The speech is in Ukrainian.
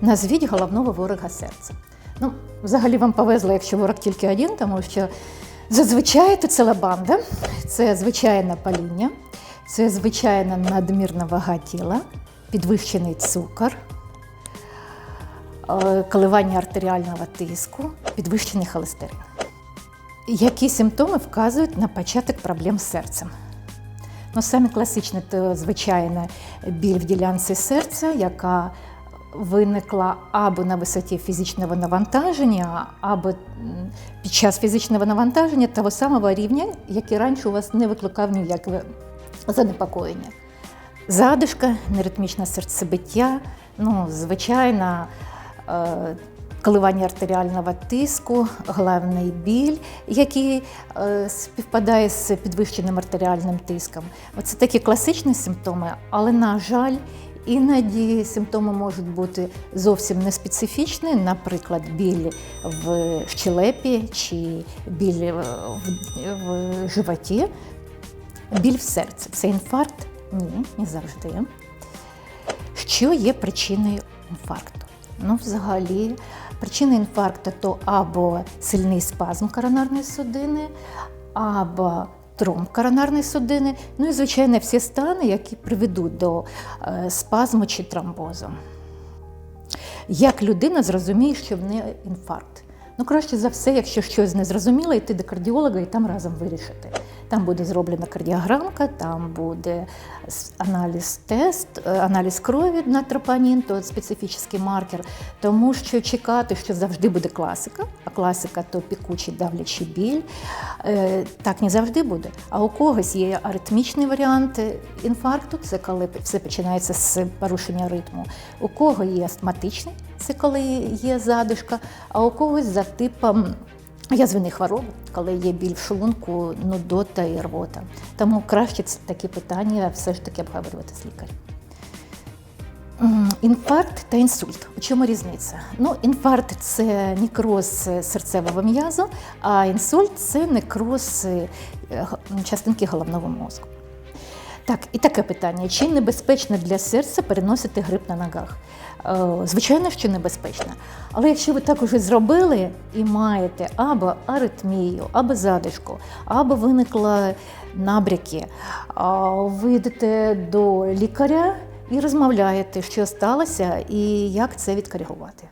Назвіть головного ворога серця. Ну, взагалі вам повезло, якщо ворог тільки один, тому що зазвичай це ціла банда, це звичайне паління, це звичайна надмірна вага тіла, підвищений цукор, е, коливання артеріального тиску, підвищений холестерин. Які симптоми вказують на початок проблем з серцем? Ну, саме класичне то звичайно біль в ділянці серця, яка виникла або на висоті фізичного навантаження, або під час фізичного навантаження того самого рівня, який раніше у вас не викликав ніяке занепокоєння. Задишка, неритмічне серцебиття, ну, звичайно, е, коливання артеріального тиску, головний біль, який е, співпадає з підвищеним артеріальним тиском. Оце такі класичні симптоми, але, на жаль, іноді симптоми можуть бути зовсім неспецифічні, наприклад, біль в щелепі чи біль в, животі, біль в серці. Це інфаркт? Ні, не завжди. Що є причиною інфаркту? Ну, взагалі, причина інфаркту то або сильний спазм коронарної судини, або тромб коронарної судини, ну і, звичайно, всі стани, які приведуть до е, спазму чи тромбозу. Як людина зрозуміє, що в неї інфаркт? Ну, краще за все, якщо щось не зрозуміло, йти до кардіолога і там разом вирішити. Там буде зроблена кардіограмка, там буде аналіз тест, е, аналіз крові на тропанін, то специфічний маркер, тому що чекати, що завжди буде класика, а класика то пікучий давлячий біль. е, Так не завжди буде. А у когось є аритмічний варіант інфаркту, це коли все починається з порушення ритму. У кого є астматичний, це коли є задишка, а у когось за типом язвяної хвороби, коли є біль в шлунку, нудота і рвота. Тому краще такі питання все ж таки обговорювати з лікарем. Інфаркт та інсульт. У чому різниця? Ну, інфаркт це некроз серцевого м'язу, а інсульт це некроз е, частинки головного мозку. Так, і таке питання: чи небезпечно для серця переносити грип на ногах? Е, Звичайно, що небезпечна. Але якщо ви так уже зробили і маєте або аритмію, або задишку, або виникли набряки, ви йдете до лікаря і розмовляєте, що сталося і як це відкоригувати.